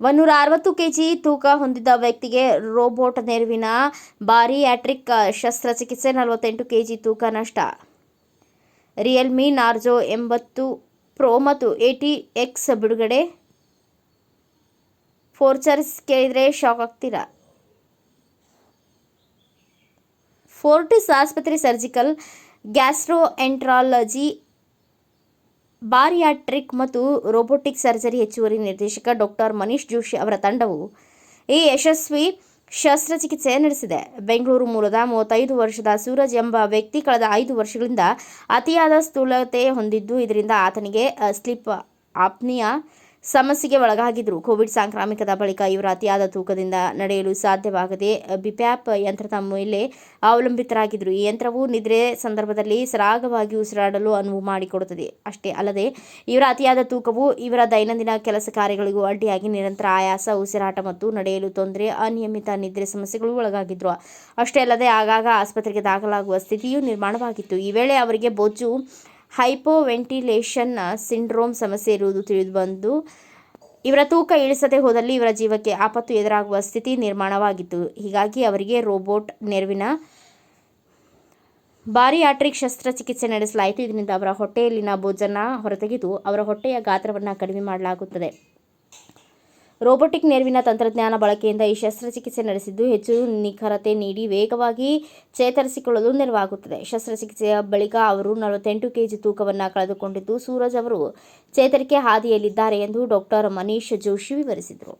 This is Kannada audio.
ಒಂದೂರ ಅರವತ್ತು ಕೆಜಿ ತೂಕ ಹೊಂದಿದ್ದ ವ್ಯಕ್ತಿಗೆ ರೋಬೋಟ್ ನೆರವಿನ ಬಾರಿಯಾಟ್ರಿಕ್ ಶಸ್ತ್ರಚಿಕಿತ್ಸೆ, ನಲವತ್ತೆಂಟು ಕೆಜಿ ತೂಕ ನಷ್ಟ. ರಿಯಲ್ಮಿ, ನಾರ್ಜೋ ಎಂಬತ್ತು ಪ್ರೋ ಮತ್ತು ಏಟಿ ಎಕ್ಸ್ ಬಿಡುಗಡೆ. ಫೋರ್ಚರ್ಸ್ ಕೇಳಿದರೆ ಶಾಕ್ ಆಗ್ತೀರಾ? ಫೋರ್ಟಿಸ್ ಆಸ್ಪತ್ರೆ ಸರ್ಜಿಕಲ್, ಗ್ಯಾಸ್ಟ್ರೋಎಂಟ್ರಾಲಜಿ ಬಾರಿಯಾಟ್ರಿಕ್ ಮತ್ತು ರೋಬೋಟಿಕ್ ಸರ್ಜರಿ ಹೆಚ್ಚುವರಿ ನಿರ್ದೇಶಕ ಡಾಕ್ಟರ್ ಮನೀಶ್ ಜೋಶಿ ಅವರ ತಂಡವು ಈ ಯಶಸ್ವಿ ಶಸ್ತ್ರಚಿಕಿತ್ಸೆ ನಡೆಸಿದೆ. ಬೆಂಗಳೂರು ಮೂಲದ ಮೂವತ್ತೈದು ವರ್ಷದ ಸೂರಜ್ ಎಂಬ ವ್ಯಕ್ತಿ ಕಳೆದ ಐದು ವರ್ಷಗಳಿಂದ ಅತಿಯಾದ ಸ್ಥೂಲತೆ ಹೊಂದಿದ್ದು, ಇದರಿಂದ ಆತನಿಗೆ ಸ್ಲಿಪ್, ಆಪ್ನಿಯಾ ಸಮಸ್ಯೆಗೆ ಒಳಗಾಗಿದ್ದರು. ಕೋವಿಡ್ ಸಾಂಕ್ರಾಮಿಕದ ಬಳಿಕ ಇವರು ಅತಿಯಾದ ತೂಕದಿಂದ ನಡೆಯಲು ಸಾಧ್ಯವಾಗದೆ ಬಿಪ್ಯಾಪ್ ಯಂತ್ರದ ಮೇಲೆ ಅವಲಂಬಿತರಾಗಿದ್ದರು. ಈ ಯಂತ್ರವು ನಿದ್ರೆ ಸಂದರ್ಭದಲ್ಲಿ ಸರಾಗವಾಗಿ ಉಸಿರಾಡಲು ಅನುವು ಮಾಡಿಕೊಡುತ್ತದೆ. ಅಷ್ಟೇ ಅಲ್ಲದೆ ಇವರ ಅತಿಯಾದ ತೂಕವು ಇವರ ದೈನಂದಿನ ಕೆಲಸ ಕಾರ್ಯಗಳಿಗೂ ಅಡ್ಡಿಯಾಗಿ ನಿರಂತರ ಆಯಾಸ, ಉಸಿರಾಟ ಮತ್ತು ನಡೆಯಲು ತೊಂದರೆ, ಅನಿಯಮಿತ ನಿದ್ರೆ ಸಮಸ್ಯೆಗಳು ಒಳಗಾಗಿದ್ರು ಅಷ್ಟೇ ಅಲ್ಲದೆ, ಆಗಾಗ ಆಸ್ಪತ್ರೆಗೆ ದಾಖಲಾಗುವ ಸ್ಥಿತಿಯೂ ನಿರ್ಮಾಣವಾಗಿತ್ತು. ಈ ವೇಳೆ ಅವರಿಗೆ ಬೊಜ್ಜು ಹೈಪೋವೆಂಟಿಲೇಷನ್ ಸಿಂಡ್ರೋಮ್ ಸಮಸ್ಯೆ ಇರುವುದು ತಿಳಿದುಬಂದು ಇವರ ತೂಕ ಇಳಿಸದೆ ಹೋದಲ್ಲಿ ಇವರ ಜೀವಕ್ಕೆ ಆಪತ್ತು ಎದುರಾಗುವ ಸ್ಥಿತಿ ನಿರ್ಮಾಣವಾಗಿತ್ತು. ಹೀಗಾಗಿ ಅವರಿಗೆ ರೋಬೋಟ್ ನೆರವಿನ ಬಾರಿಯಾಟ್ರಿಕ್ ಶಸ್ತ್ರಚಿಕಿತ್ಸೆ ನಡೆಸಲಾಯಿತು. ಇದರಿಂದ ಅವರ ಹೊಟ್ಟೆಯಲ್ಲಿನ ಭೋಜನ ಹೊರತೆಗೆದು ಅವರ ಹೊಟ್ಟೆಯ ಗಾತ್ರವನ್ನು ಕಡಿಮೆ ಮಾಡಲಾಗುತ್ತದೆ. ರೋಬೋಟಿಕ್ ನೆರವಿನ ತಂತ್ರಜ್ಞಾನ ಬಳಕೆಯಿಂದ ಈ ಶಸ್ತ್ರಚಿಕಿತ್ಸೆ ನಡೆಸಿದ್ದು ಹೆಚ್ಚು ನಿಖರತೆ ನೀಡಿ ವೇಗವಾಗಿ ಚೇತರಿಸಿಕೊಳ್ಳಲು ನೆರವಾಗುತ್ತದೆ. ಶಸ್ತ್ರಚಿಕಿತ್ಸೆಯ ಬಳಿಕ ಅವರು ನಲವತ್ತೆಂಟು ಕೆಜಿ ತೂಕವನ್ನು ಕಳೆದುಕೊಂಡಿದ್ದು ಸೂರಜ್ ಅವರು ಚೇತರಿಕೆ ಹಾದಿಯಲ್ಲಿದ್ದಾರೆ ಎಂದು ಡಾಕ್ಟರ್ ಮನೀಶ್ ಜೋಶಿ ವಿವರಿಸಿದರು.